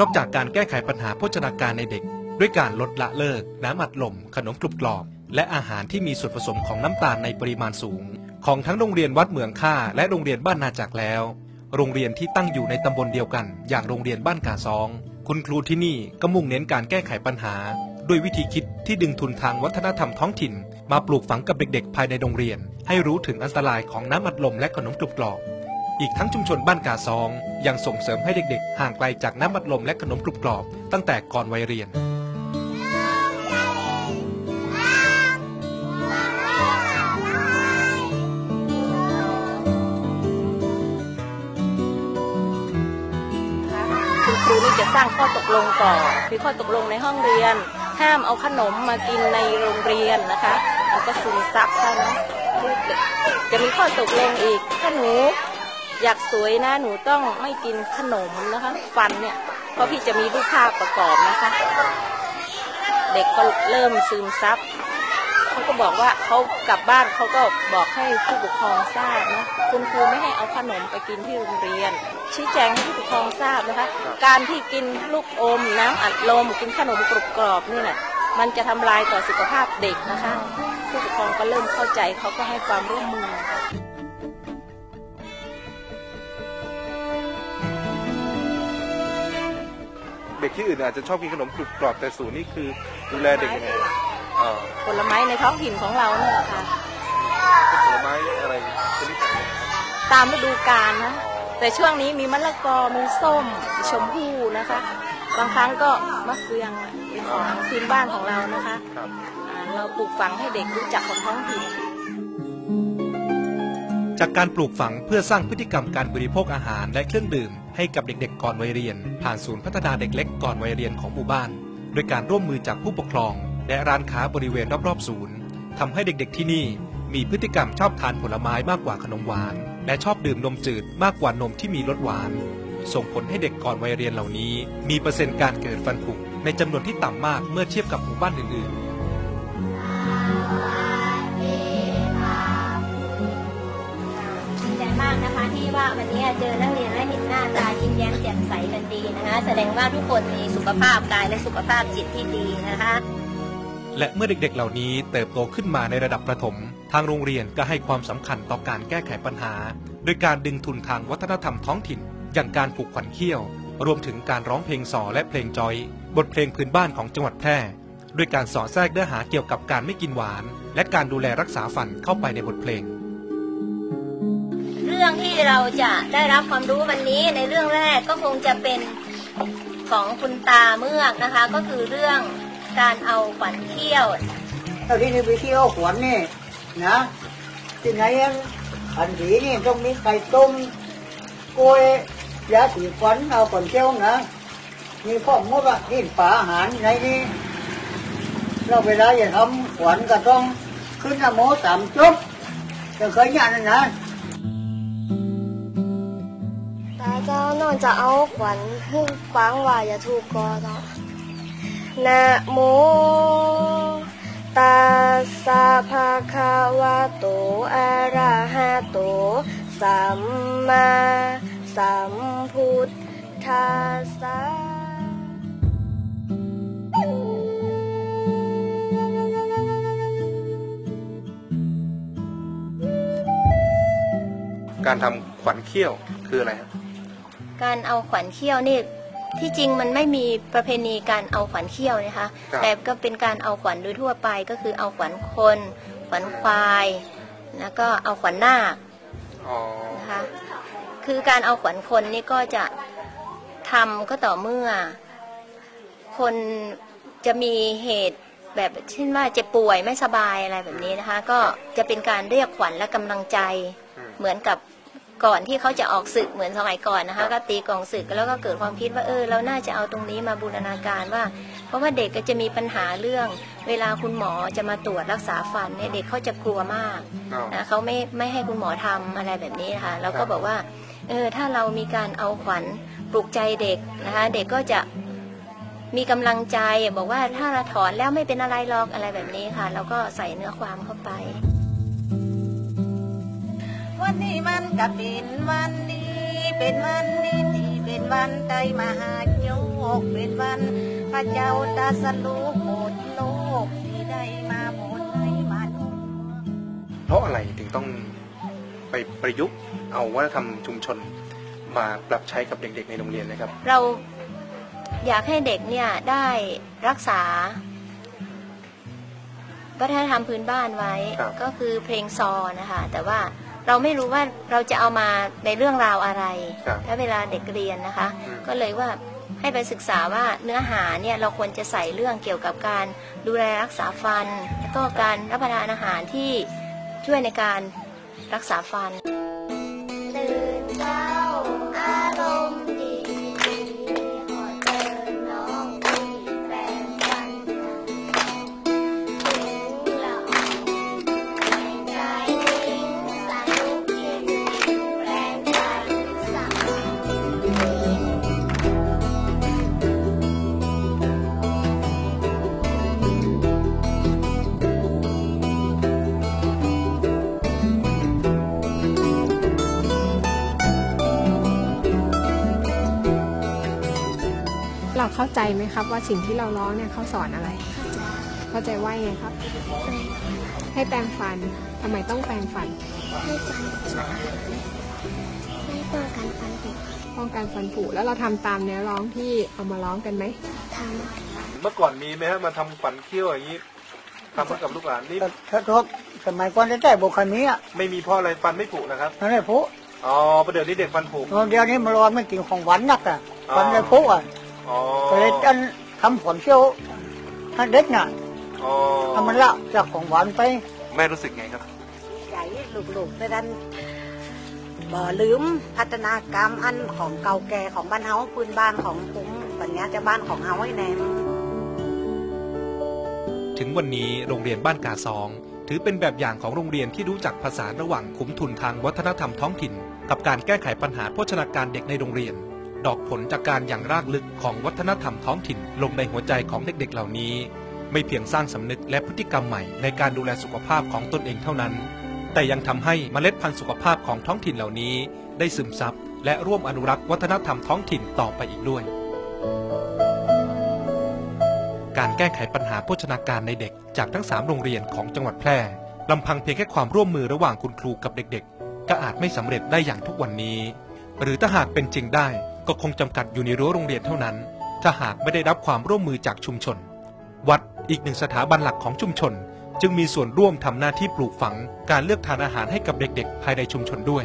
นอกจากการแก้ไขปัญหาโภชนาการในเด็ก ด้วยการลดละเลิก น้ำอัดลม ขนมกรุบกรอบ และอาหารที่มีส่วนผสมของน้ำตาลในปริมาณสูง ของทั้งโรงเรียนวัดเหมืองค่า และโรงเรียนบ้านนาจักแล้ว โรงเรียนที่ตั้งอยู่ในตำบลเดียวกัน อย่างโรงเรียนบ้านกาซอง คุณครูที่นี่ก็มุ่งเน้นการแก้ไขปัญหา ด้วยวิธีคิดที่ดึงทุนทางวัฒนธรรมท้องถิ่น มาปลูกฝังกับเด็กๆ ภายในโรงเรียน ให้รู้ถึงอันตรายของน้ำอัดลมและขนมกรุบกรอบอีกทั้งชุมชนบ้านกาซอง ยังส่งเสริมให้เด็กๆ ห่างไกลจากน้ำอัดลมและขนมกรุบกรอบ ตั้งแต่ก่อนวัยเรียน พี่จะสร้างข้อตกลงก่อนคือข้อตกลงในห้องเรียน ห้ามเอาขนมมากินในโรงเรียนนะคะแล้วก็ซึมซับซะนะจะมีข้อตกลงอีกถ้าหนูอยากสวยนะหนูต้องไม่กินขนมนะคะ ฟันเนี่ยเพราะพี่จะมีรูปภาพประกอบนะคะ เด็กก็เริ่มซึมซับ เขาก็บอกว่าเขากลับบ้านเขาก็บอกให้ผู้ปกครองทราบนะคุณครูไม่ให้เอาขนมไปกินที่โรงเรียน ชี้แจงให้ผู้ปกครองทราบนะคะ การที่กินลูกอมน้ำอัดลมกินขนมกรุบกรอบนี่แหละมันจะทำลายต่อสุขภาพเด็กนะคะ ผู้ปกครองก็เริ่มเข้าใจเขาก็ให้ความร่วมมือเด็กที่อื่นอาจจะชอบกินขนมกรุบกรอบแต่ศูนย์นี่คือดูแลเด็กยังไงอ่า ผลไม้ในท้องถิ่นของเราเนี่ยแหละค่ะเป็นผลไม้อะไรชนิดไหนตามฤดูกาลนะแต่ช่วงนี้มีมะละกอมีส้มมีชมพู่นะคะ บางครั้งก็มะเฟืองเป็นของพื้นบ้านของเรานะคะครับอ่าเราปลูกฝังให้เด็กรู้จักของท้องถิ่นจากการปลูกฝังเพื่อสร้างพฤติกรรมการบริโภคอาหารและเครื่องดื่ม ให้กับเด็กๆ ก่อนวัยเรียน ผ่านศูนย์พัฒนาเด็กเล็กก่อนวัยเรียนของหมู่บ้าน โดยการร่วมมือจากผู้ปกครอง และร้านค้าบริเวณรอบๆศูนย์ทำให้เด็กๆที่นี่มีพฤติกรรมชอบทานผลไม้มากกว่าขนมหวาน และชอบดื่มนมจืดมากกว่านมที่มีรสหวาน ส่งผลให้เด็กก่อนวัยเรียนเหล่านี้ มีเปอร์เซ็นต์การเกิดฟันผุในจำนวนที่ต่ำมากเมื่อเทียบกับหมู่บ้านอื่นๆดีใจมากนะคะที่ว่าวันนี้เจอนักเรียนและเห็นหน้าตายิ้มแย้มแจ่มใสกันดีนะคะ แสดงว่าทุกคนมีสุขภาพกายและสุขภาพจิตที่ดีนะคะ และเมื่อเด็กๆเหล่านี้เติบโตขึ้นมาในระดับประถม ทางโรงเรียนก็ให้ความสำคัญต่อการแก้ไขปัญหา โดยการดึงทุนทางวัฒนธรรมท้องถิ่น อย่างการผูกขวัญเขี้ยว รวมถึงการร้องเพลงสอและเพลงจอย บทเพลงพื้นบ้านของจังหวัดแพร่ด้วยการสอดแทรกเนื้อหาเกี่ยวกับการไม่กินหวาน และการดูแลรักษาฟันเข้าไปในบทเพลง เรื่องที่เราจะได้รับความรู้วันนี้ในเรื่องแรกก็คงจะเป็นของคุณตาเมือกนะคะ ก็คือเรื่อง การเอาขวัญเขี้ยวเท่าที่นี่ไปเที่ยวขวัญนี่นะที่ไหนอันสีนี่ต้องมีไข่ต้มกล้วยยาสีฟันเอาก่อนเที่ยวนะมีข้อมูลว่าที่ฝาอาหารในนี้เราเวลาจะทำขวัญก็ต้องขึ้นนโมสามจบจะเคยยันนะตาเจ้าน้องจะเอาขวัญให้ฟังว่าอย่าถูกกอเนาะ นะโมตัสสะภะคะวะโต อะระหะโต สัมมาสัมพุทธัสสะการทำขวัญเขี้ยวคืออะไรครับ การเอาขวัญเขี้ยวนี่ ที่จริงมันไม่มีประเพณีการเอาขวัญเขี้ยวนะคะ ครับ แต่ก็เป็นการเอาขวัญโดยทั่วไปก็คือเอาขวัญคน ขวัญควาย แล้วก็เอาขวัญนาคอ๋อนะคะ คือการเอาขวัญคนนี่ก็จะทำก็ต่อเมื่อ คนจะมีเหตุแบบเช่นว่าเจ็บป่วยไม่สบายอะไรแบบนี้นะคะ ก็จะเป็นการเรียกขวัญและกำลังใจ อืมเหมือนกับ ก่อนที่เขาจะออกศึกเหมือนสมัยก่อนนะครัคะบก็ตีกลองศึกแล้วก็เกิดความคิดว่าเออเราน่าจะเอาตรงนี้มาบูรณาการว่า เพราะว่าเด็กก็จะมีปัญหาเรื่อง เวลาคุณหมอจะมาตรวจรักษาฟันเนี่ยเด็กเขาจะกลัวมากอ๋อนะเขาไม่ไม่ให้คุณหมอทำอะไรแบบนี้นะคะเราครัก็บบอกว่าเออถ้าเรามีการเอาขวัญปลุกใจเด็กนะคะเด็กก็จะมีกำลังใจบอกว่าถ้าเราถอนแล้วไม่เป็นอะไรหรอกอะไรแบบนี้ค่ะเราก็ใส่เนื้อความเข้าไปวั นี้มันก็เป็นวันดี เป็นวันดีที่เป็นวันใจมหาโยก เป็นวันพระเจ้าตรัสรู้หมดโลกที่ได้มาหมดให้มันเพราะอะไรถึงต้องไปประยุกต์เอาวัฒนธรรมชุมชนมาปรับใช้กับเด็กๆในโรงเรียนนะครับ เราอยากให้เด็กเนี่ยได้รักษาวัฒนธรรมพื้นบ้านไว้ก็คือเพลงซอนะคะ แต่ว่า เราไม่รู้ว่าเราจะเอามาในเรื่องราวอะไรครับถ้าเวลาเด็กเรียนนะคะอืมก็เลยว่าให้ไปศึกษาว่าเนื้อหาเนี่ยเราควรจะใส่เรื่องเกี่ยวกับการดูแลรักษาฟัน แล้วก็การรับประทานอาหารที่ช่วยในการรักษาฟัน เราเข้าใจไหมครับ ว่าสิ่งที่เราร้องเนี่ยเขาสอนอะไร เข้าใจว่ายังไงครับ ให้แปรงฟันทำไมต้องแปรงฟันให้ฟันสะอาดให้ป้องกันฟันผุป้องกันฟันผุแล้วเราทำตามเนื้อร้องที่เอามาร้องกันไหมทเมื่อก่อนมีไหมฮะมาทำฝันเคี้ยวอย่างนี้ทำให้กับลูกหลานนี่ถ้าทบสมัยก่อนได้แต่บุคคลนี้อะไม่มีเพ่ออะไรฟันไม่ผุนะครับนั่นแหละผู้อ๋อประเดี๋ยวนี้เด็กฟันผุเดี๋ยวนี้มันร้อนไม่กินของหวานนักอะอ๋อฟันเลยผู้อะอ๋อ ก็เลยอันทำผลเชี่ยวให้เด็กน่ะอ๋อทำมันละจากของหวานไป แม่รู้สึกไงครับใจลูกๆแต่ดันบ่ลืมพัฒนากรรมอันของเก่าแก่ของบ้านเฮาพื้นบ้านของภูมิปัญญาจะบ้านของเฮาให้แน่ถึงวันนี้โรงเรียนบ้านกาซอง ถือเป็นแบบอย่างของโรงเรียนที่รู้จักผสานระหว่างขุมทุนทางวัฒนธรรมท้องถิ่น กับการแก้ไขปัญหาโภชนาการเด็กในโรงเรียน ดอกผลจากการอย่างรากลึกของวัฒนธรรมท้องถิ่นลงในหัวใจของเด็กๆเหล่านี้ ไม่เพียงสร้างสำนึกและพฤติกรรมใหม่ในการดูแลสุขภาพของตนเองเท่านั้น แต่ยังทำให้เมล็ดพันธุ์สุขภาพของท้องถิ่นเหล่านี้ ได้ซึมซับและร่วมอนุรักษ์วัฒนธรรมท้องถิ่นต่อไปอีกด้วย การแก้ไขปัญหาโภชนาการในเด็กจากทั้ง 3 โรงเรียนของจังหวัดแพร่ลำพังเพียงแค่ความร่วมมือระหว่างคุณครูกับเด็กๆ ก็อาจไม่สำเร็จได้อย่างทุกวันนี้ หรือถ้าหากเป็นจริงได้ ก็คงจำกัดอยู่ในรั้วโรงเรียนเท่านั้น ถ้าหากไม่ได้รับความร่วมมือจากชุมชน วัดอีกหนึ่งสถาบันหลักของชุมชน จึงมีส่วนร่วมทำหน้าที่ปลูกฝังการเลือกทานอาหารให้กับเด็กๆ ภายในชุมชนด้วย